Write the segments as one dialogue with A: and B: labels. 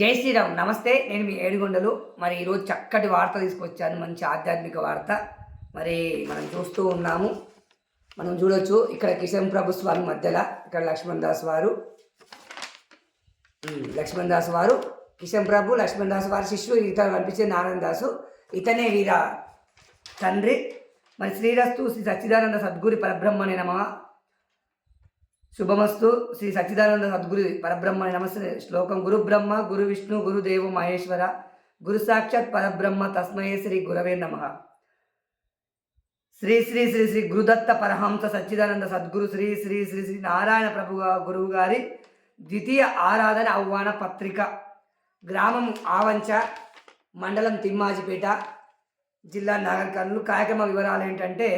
A: జై శ్రీరామ్ నమస్తే నేను మీ ఏడుగొండలు మరి ఈరోజు చక్కటి వార్త తీసుకొచ్చాను మంచి ఆధ్యాత్మిక వార్త మరి మనం చూస్తూ ఉన్నాము మనం చూడొచ్చు ఇక్కడ కిషన్ ప్రభు స్వామి మధ్యలో ఇక్కడ లక్ష్మణ్ దాస్ వారు లక్ష్మణ్ దాస్ వారు కిషన్ ప్రభు లక్ష్మణ్ దాస్ వారి శిష్యుడు ఇతను కనిపించే నారాయణ దాసు ఇతనే వీర తండ్రి మరి శ్రీరస్తు శ్రీ సచ్చిదానంద సద్గురి పరబ్రహ్మనే నమ శుభమస్తు శ్రీ సచ్చిదానంద సద్గురు పరబ్రహ్మ నమస్తే శ్లోకం గురు బ్రహ్మ గురు విష్ణు గురుదేవ మహేశ్వర గురు సాక్షాత్ పరబ్రహ్మ తస్మయే శ్రీ గురవే నమ శ్రీ శ్రీ శ్రీ శ్రీ గురుదత్త పరహంస సచ్చిదానంద సద్గురు శ్రీ శ్రీ శ్రీ శ్రీ నారాయణ ప్రభు గురువు గారి ద్వితీయ ఆరాధన ఆహ్వాన పత్రిక గ్రామం ఆవంచ మండలం తిమ్మాజిపేట జిల్లా నాగర్కర్లు కార్యక్రమ వివరాలు ఏంటంటే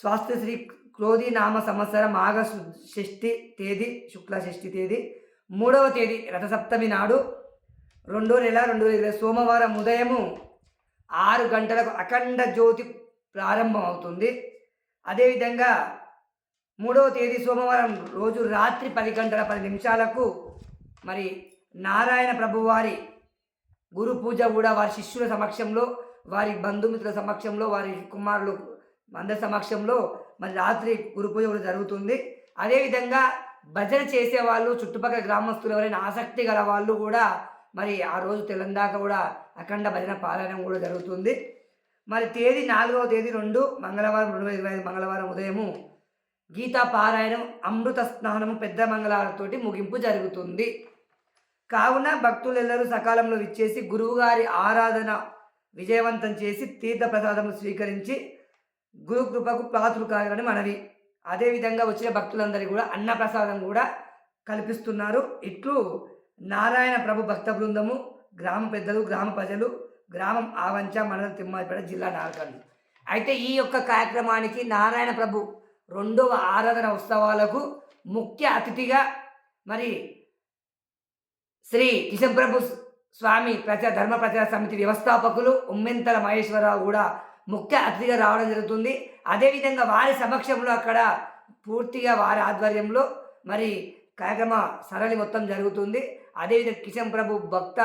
A: స్వాస్థ్యశ్రీ క్రోధి నామ సంవత్సరం ఆగస్టు షష్ఠి తేదీ శుక్ల షష్ఠి తేదీ మూడవ తేదీ రథసప్తమి నాడు రెండు నెల రెండు వేల సోమవారం ఉదయము ఆరు గంటలకు అఖండ జ్యోతి ప్రారంభం అవుతుంది అదేవిధంగా మూడవ తేదీ సోమవారం రోజు రాత్రి పది గంటల పది నిమిషాలకు మరి నారాయణ ప్రభువారి గురు పూజ కూడా వారి శిష్యుల సమక్షంలో వారి బంధుమిత్రుల సమక్షంలో వారి కుమారులు మంద సమక్షంలో మరి రాత్రి గురుపూజ కూడా జరుగుతుంది అదేవిధంగా భజన చేసేవాళ్ళు చుట్టుపక్కల గ్రామస్తులు ఎవరైనా ఆసక్తి గల వాళ్ళు కూడా మరి ఆ రోజు తెలందాక కూడా అఖండ భజన పారాయణం కూడా జరుగుతుంది మరి తేదీ నాలుగవ తేదీ రెండు మంగళవారం రెండు ఇరవై ఐదు మంగళవారం ఉదయము గీతా పారాయణం అమృత స్నానము పెద్ద మంగళాలతోటి ముగింపు జరుగుతుంది కావున భక్తులెల్లరూ సకాలంలో ఇచ్చేసి గురువుగారి ఆరాధన విజయవంతం చేసి తీర్థ ప్రసాదం స్వీకరించి గురు కృపకు పాత్రులు మనవి అదేవిధంగా వచ్చిన భక్తులందరికీ కూడా అన్నప్రసాదం కూడా కల్పిస్తున్నారు ఇట్లు నారాయణ ప్రభు భక్త బృందము గ్రామ పెద్దలు గ్రామ ప్రజలు గ్రామం ఆవంచ మండలం తిమ్మారిపేట జిల్లా నారకండ్ అయితే ఈ యొక్క కార్యక్రమానికి నారాయణ ప్రభు రెండవ ఆరాధన ఉత్సవాలకు ముఖ్య అతిథిగా మరి శ్రీ కిషన్ ప్రభు స్వామి ప్రజా ధర్మ ప్రచార సమితి వ్యవస్థాపకులు ఉమ్మెంతల మహేశ్వరరావు కూడా ముఖ్య అతిథిగా రావడం జరుగుతుంది అదేవిధంగా వారి సమక్షంలో అక్కడ పూర్తిగా వారి ఆధ్వర్యంలో మరి కార్యక్రమ సరళి మొత్తం జరుగుతుంది అదేవిధంగా కిషన్ ప్రభు భక్త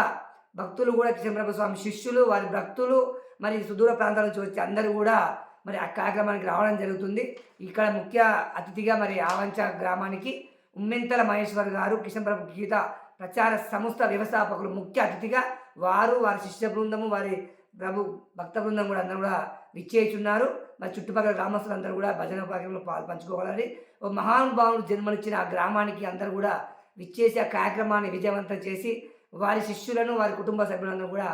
A: భక్తులు కూడా కిషన్ ప్రభు స్వామి శిష్యులు వారి భక్తులు మరి సుదూర ప్రాంతాల నుంచి వచ్చి అందరూ కూడా మరి ఆ కార్యక్రమానికి రావడం జరుగుతుంది ఇక్కడ ముఖ్య అతిథిగా మరి ఆవంచ గ్రామానికి ఉమ్మెంతల మహేశ్వర్ గారు కిషన్ ప్రభు గీత ప్రచార సంస్థ వ్యవస్థాపకులు ముఖ్య అతిథిగా వారు వారి శిష్య బృందము వారి ప్రభు భక్త బృందం కూడా అందరూ కూడా ఉన్నారు మా చుట్టుపక్కల గ్రామస్తులు అందరూ కూడా భజన కార్యక్రమంలో పాలు పంచుకోవాలని ఓ మహానుభావుడు జన్మనిచ్చిన ఆ గ్రామానికి అందరూ కూడా విచ్చేసి ఆ కార్యక్రమాన్ని విజయవంతం చేసి వారి శిష్యులను వారి కుటుంబ సభ్యులను కూడా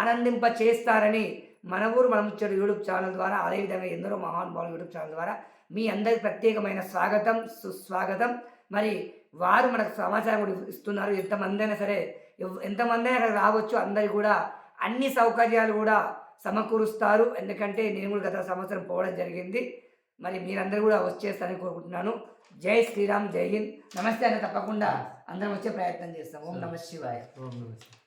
A: ఆనందింప చేస్తారని మన ఊరు మనముచ్చడు యూట్యూబ్ ఛానల్ ద్వారా అదేవిధంగా ఎందరో మహానుభావులు యూట్యూబ్ ఛానల్ ద్వారా మీ అందరికి ప్రత్యేకమైన స్వాగతం సుస్వాగతం మరి వారు మనకు సమాచారం కూడా ఇస్తున్నారు ఎంతమంది అయినా సరే ఎంతమంది అయినా రావచ్చు అందరికి కూడా అన్ని సౌకర్యాలు కూడా సమకూరుస్తారు ఎందుకంటే నేను కూడా గత సంవత్సరం పోవడం జరిగింది మరి మీరందరూ కూడా వచ్చేస్తారని కోరుకుంటున్నాను జై శ్రీరామ్ జై హింద్ నమస్తే అని తప్పకుండా అందరం వచ్చే ప్రయత్నం చేస్తాం ఓం నమ శివాయ ఓం నమస్తే